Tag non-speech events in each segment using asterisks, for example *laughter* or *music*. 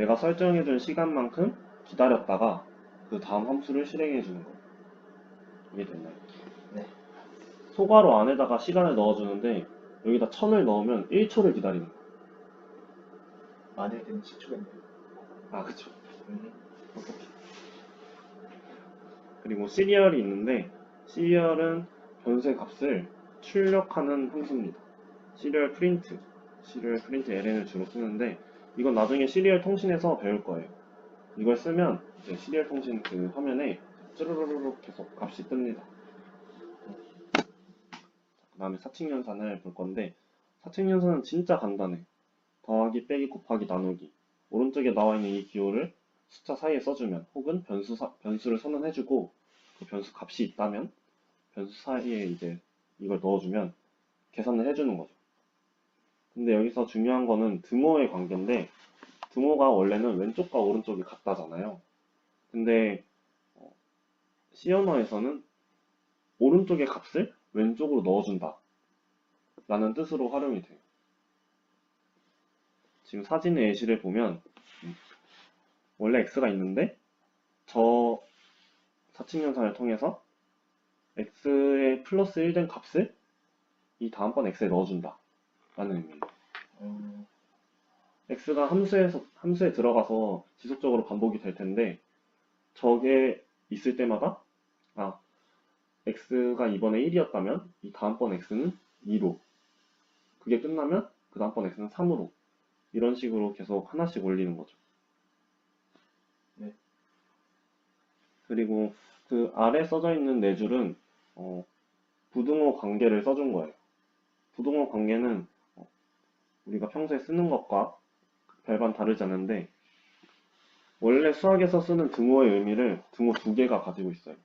내가 설정해준 시간만큼 기다렸다가 그 다음 함수를 실행해 주는 거. 이게 됐나요? 네. 소괄호 안에다가 시간을 넣어주는데 여기다 천을 넣으면 1초를 기다리는 거. 만일 때는 10초겠네요. 아, 그쵸. 음. 그리고 시리얼이 있는데 시리얼은 변수의 값을 출력하는 함수입니다. 시리얼 프린트, 시리얼 프린트 ln을 주로 쓰는데 이건 나중에 시리얼 통신에서 배울 거예요. 이걸 쓰면 이제 시리얼 통신 그 화면에 쭈루루룩 계속 값이 뜹니다. 그 다음에 사칙연산을 볼 건데 사칙연산은 진짜 간단해. 더하기, 빼기, 곱하기, 나누기. 오른쪽에 나와 있는 이 기호를 숫자 사이에 써주면 혹은 변수 사- 변수를 선언해주고 그 변수 값이 있다면 변수 사이에 이제 이걸 넣어주면 계산을 해주는 거죠. 근데 여기서 중요한 거는 등호의 관계인데 등호가 원래는 왼쪽과 오른쪽이 같다잖아요. 근데 어, C 언어에서는 오른쪽의 값을 왼쪽으로 넣어준다 라는 뜻으로 활용이 돼요. 지금 사진의 예시를 보면 음, 원래 x가 있는데 저 사칙연산을 통해서 x의 플러스 1된 값을 이 다음번 x에 넣어준다 라는 의미예요. 음. x가 함수에서 함수에 들어가서 지속적으로 반복이 될 텐데 저게 있을 때마다 아 x가 이번에 1이었다면 이 다음번 x는 2로 그게 끝나면 그 다음번 x는 3으로 이런 식으로 계속 하나씩 올리는 거죠. 네. 그리고 그 아래 써져 있는 네 줄은 어, 부등호 관계를 써준 거예요. 부등호 관계는 어, 우리가 평소에 쓰는 것과 별반 다르지 않은데 원래 수학에서 쓰는 등호의 의미를 등호 두 개가 가지고 있어요.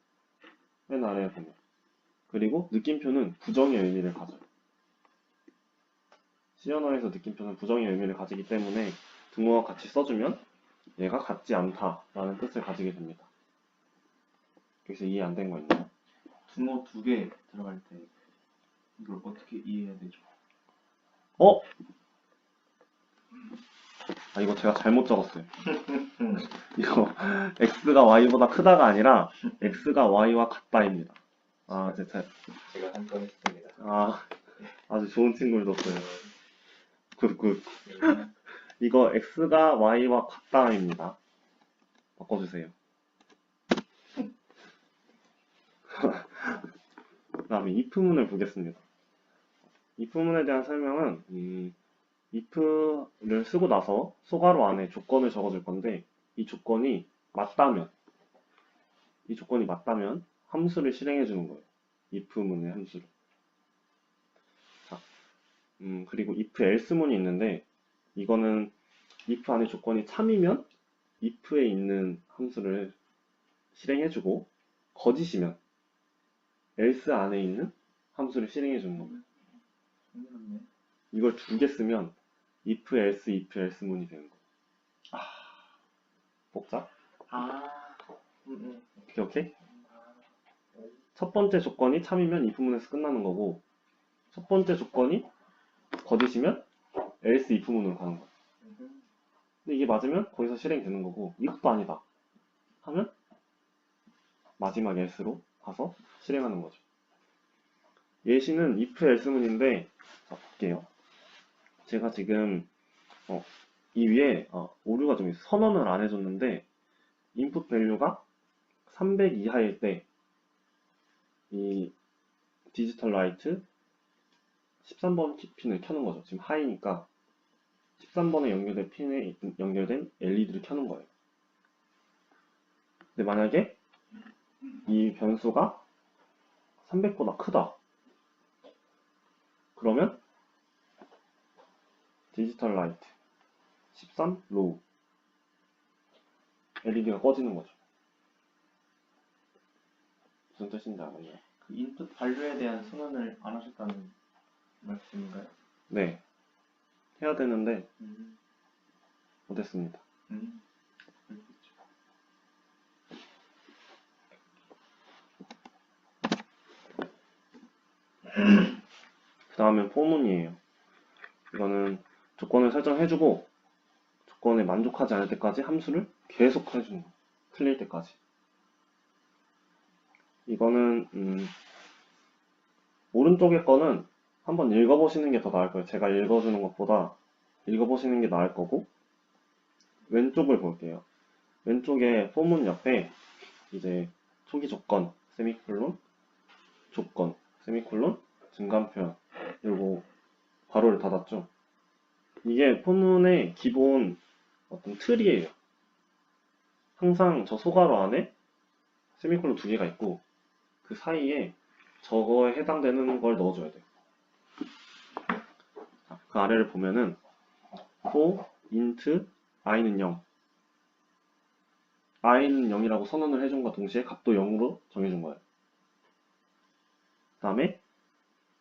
맨 아래에 보면. 그리고 느낌표는 부정의 의미를 가져요. 시언어에서 느낌표는 부정의 의미를 가지기 때문에 등호와 같이 써주면 얘가 같지 않다라는 뜻을 가지게 됩니다. 여기서 이해 안 된 거 있나요? 등호 두 개 들어갈 때 이걸 어떻게 이해해야 되죠? 어? 아 이거 제가 잘못 적었어요. *laughs* 이거 x가 y보다 크다가 아니라 x가 y와 같다입니다. 아, 제, 제, 제가 한 건 했습니다. 아, 아주 좋은 친구를 뒀어요. 굿굿. 음. 이거 x가 y와 같다입니다. 바꿔주세요. 그 *laughs* 다음에 if문을 보겠습니다. if문에 대한 설명은 음, if를 쓰고 나서 소괄호 안에 조건을 적어줄 건데 이 조건이 맞다면 이 조건이 맞다면 함수를 실행해 주는 거예요. if문의 함수를. 자, 음, 그리고 if else문이 있는데 이거는 if 안에 조건이 참이면 if에 있는 함수를 실행해 주고 거짓이면 else 안에 있는 함수를 실행해 주는 겁니다. 흥미롭네. 이걸 두 개 쓰면 if else if else문이 되는 거. 아, 복잡? 아. 음, 음. 오케이 오케이. 아. 첫 번째 조건이 참이면 if문에서 끝나는 거고 첫 번째 조건이 거짓이면 else if문으로 가는 거야. 음. 근데 이게 맞으면 거기서 실행되는 거고 이것도 아니다 하면 마지막 else로 가서 실행하는 거죠. 예시는 if else문인데 자 볼게요. 제가 지금 어, 이 위에 어, 오류가 좀 있어 선언을 안 해줬는데 input 밸류가 300 이하일 때 이 디지털 라이트 13번 핀을 켜는 거죠. 지금 하이니까 13번에 연결된 핀에 있- 연결된 LED를 켜는 거예요. 근데 만약에 이 변수가 300보다 크다. 그러면 디지털 라이트 13 로우 LED가 꺼지는 거죠. 무슨 뜻인지 알겠나요? 그 인풋 반류에 대한 선언을 안 하셨다는 말씀인가요? 네. 해야 되는데 음. 못했습니다. 음. 그 다음엔 포문이에요. 이거는 조건을 설정해주고 조건에 만족하지 않을 때까지 함수를 계속 해주는 거예요. 틀릴 때까지. 이거는 음, 오른쪽에 거는 한번 읽어보시는 게 더 나을 거예요. 제가 읽어주는 것보다 읽어보시는 게 나을 거고 왼쪽을 볼게요. 왼쪽에 포문 옆에 이제 초기 조건, 세미콜론, 조건, 세미콜론, 증감 표현 그리고 괄호를 닫았죠. 이게 포문의 기본 어떤 틀이에요. 항상 저 소괄호 안에 세미콜론 두 개가 있고 그 사이에 저거에 해당되는 걸 넣어줘야 돼요. 자, 그 아래를 보면은 for int i는 0 i는 0이라고 선언을 해준과 동시에 값도 0으로 정해준 거예요. 그 다음에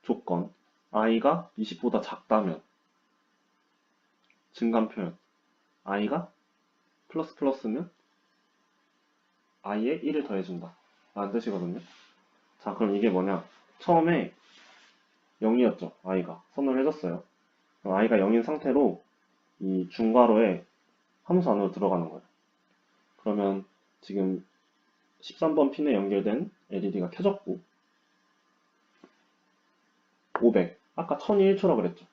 조건 i가 20보다 작다면 증감 표현 i가 플러스 플러스면 i에 1을 더해준다 라는 뜻이거든요. 자 그럼 이게 뭐냐 처음에 0이었죠 i가 선언을 해줬어요. 그럼 i가 0인 상태로 이 중괄호에 함수 안으로 들어가는 거예요. 그러면 지금 13번 핀에 연결된 LED가 켜졌고 500 아까 1001초라 그랬죠.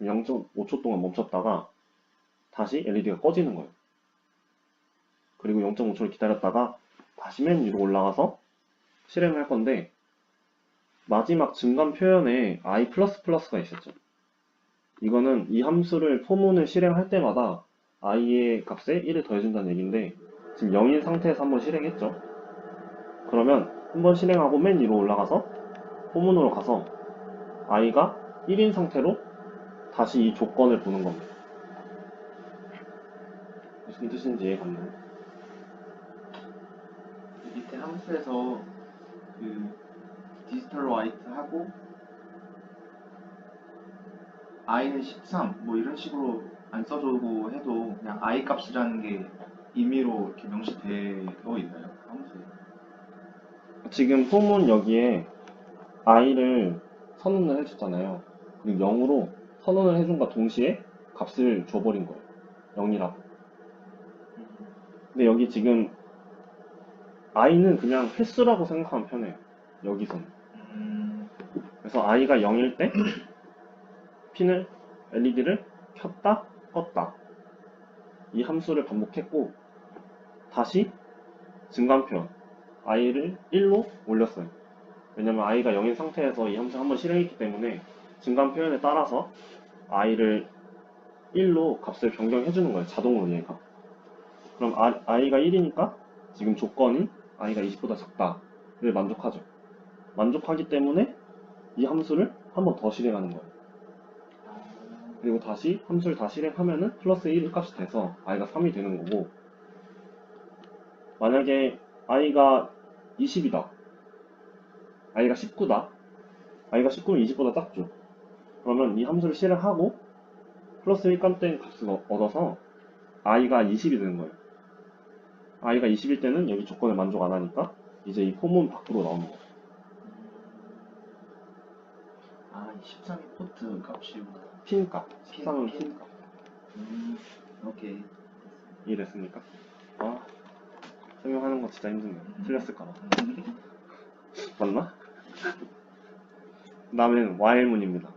0.5초 동안 멈췄다가 다시 LED가 꺼지는 거예요. 그리고 0.5초를 기다렸다가 다시 맨 위로 올라가서 실행을 할 건데 마지막 증감 표현에 i++가 있었죠. 이거는 이 함수를 포문을 실행할 때마다 i의 값에 1을 더해준다는 얘기인데 지금 0인 상태에서 한번 실행했죠. 그러면 한번 실행하고 맨 위로 올라가서 포문으로 가서 i가 1인 상태로 다시 이 조건을 보는 겁니다. 무슨 뜻인지 이해갔나요? 밑에 함수에서 그 디지털 화이트 하고 i는 13 뭐 이런 식으로 안 써주고 해도 그냥 i 값이라는 게 임의로 이렇게 명시되어 있나요? 함수에 지금 포문 여기에 i를 선언을 해줬잖아요. 그리고 0으로 선언을 해준과 동시에 값을 줘버린 거예요. 0이라고. 근데 여기 지금 i는 그냥 횟수라고 생각하면 편해요. 음, 그래서 i가 0일 때 *clears throat* 핀을 LED를 켰다 껐다 이 함수를 반복했고 다시 증감 표현 i를 1로 올렸어요. 왜냐면 i가 0인 상태에서 이 함수 한번 실행했기 때문에 증감 표현에 따라서 i를 1로 값을 변경해 주는 거예요. 자동으로 얘가. 그럼 아- i가 1이니까 지금 조건이 i가 20보다 작다를 만족하죠. 만족하기 때문에 이 함수를 한 번 더 실행하는 거예요. 그리고 다시 함수를 다 실행하면은 플러스 1 값이 돼서 i가 3이 되는 거고 만약에 i가 20이다. i가 19다. i가 19면 20보다 작죠. 그러면 이 함수를 실행하고 플러스 1 값된 값을 얻- 얻어서 i가 20이 되는 거예요 i가 20일 때는 여기 조건을 만족 안 하니까 이제 이 포문 밖으로 거예요 아 13이 포트 값이구나 핀값 핀, 13은 핀. 핀값 음, 오케이 이해됐습니까? 아 설명하는 거 진짜 힘드네요 틀렸을까봐 *laughs* 맞나? 다음엔 while문입니다.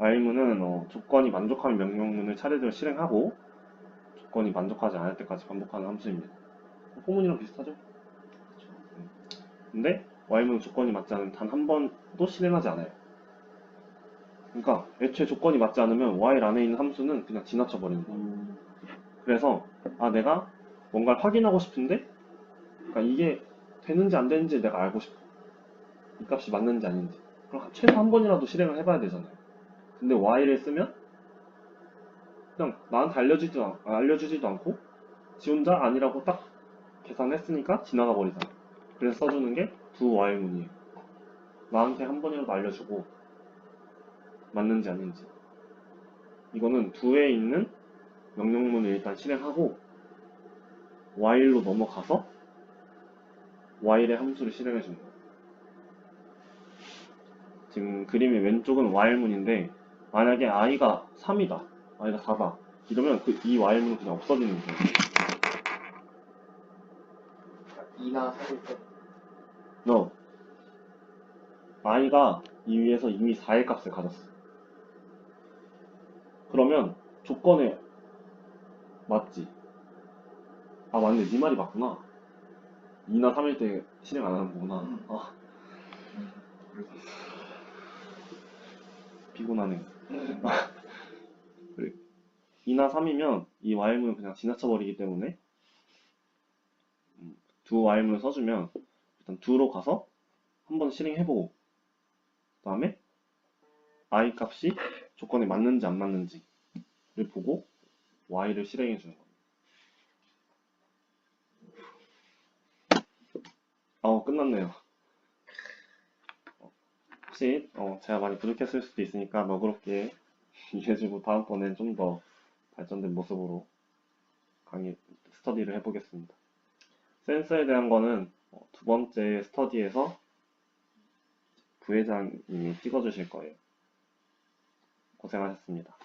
while문은 어, 조건이 만족하면 명령문을 차례대로 실행하고 조건이 만족하지 않을 때까지 반복하는 함수입니다. 포문이랑 비슷하죠? 근데 while문은 조건이 맞지 않으면 단 한 번도 실행하지 않아요. 그러니까 애초에 조건이 맞지 않으면 while 안에 있는 함수는 그냥 지나쳐 버리는 거예요. 음, 그래서 아 내가 뭔가를 확인하고 싶은데 그러니까 이게 되는지 안 되는지 내가 알고 싶어 이 값이 맞는지 아닌지 그럼 최소 한 번이라도 실행을 해봐야 되잖아요 근데 while을 쓰면 그냥 나한테 알려주지도, 않- 알려주지도 않고 지 혼자 아니라고 딱 계산했으니까 지나가 버리잖아 그래서 써주는 게두 while 문이에요 나한테 한 번이라도 알려주고 맞는지 아닌지 이거는 두에 있는 명령문을 일단 실행하고 while로 넘어가서 while의 함수를 실행해 주는 거예요. 지금 그림의 왼쪽은 while문인데 만약에 i가 3이다, i가 4다. 이러면 그이 y문은 그냥 없어지는 거예요. 2나 3일 때 no. i가 이 위에서 이미 4의 값을 가졌어. 그러면 조건에 맞지? 아 맞네, 네 말이 맞구나. 2나 3일 때 실행 안 하는 거구나. 음. 아, 있어. 피곤하네. *laughs* 2나 3이면 이 y문을 그냥 지나쳐버리기 때문에 음, 두 y문을 써주면 일단 두로 가서 한번 실행해보고 그 다음에 i 값이 조건에 맞는지 안 맞는지를 보고 y를 실행해 주는 겁니다. 어, 끝났네요. 어, 혹시 어, 제가 많이 부족했을 수도 있으니까 너그럽게 *laughs* 이해해주고 다음번엔 좀 더 발전된 모습으로 강의 스터디를 해보겠습니다. 센서에 대한 거는 어, 두 번째 스터디에서 부회장님이 찍어주실 거예요. 고생하셨습니다.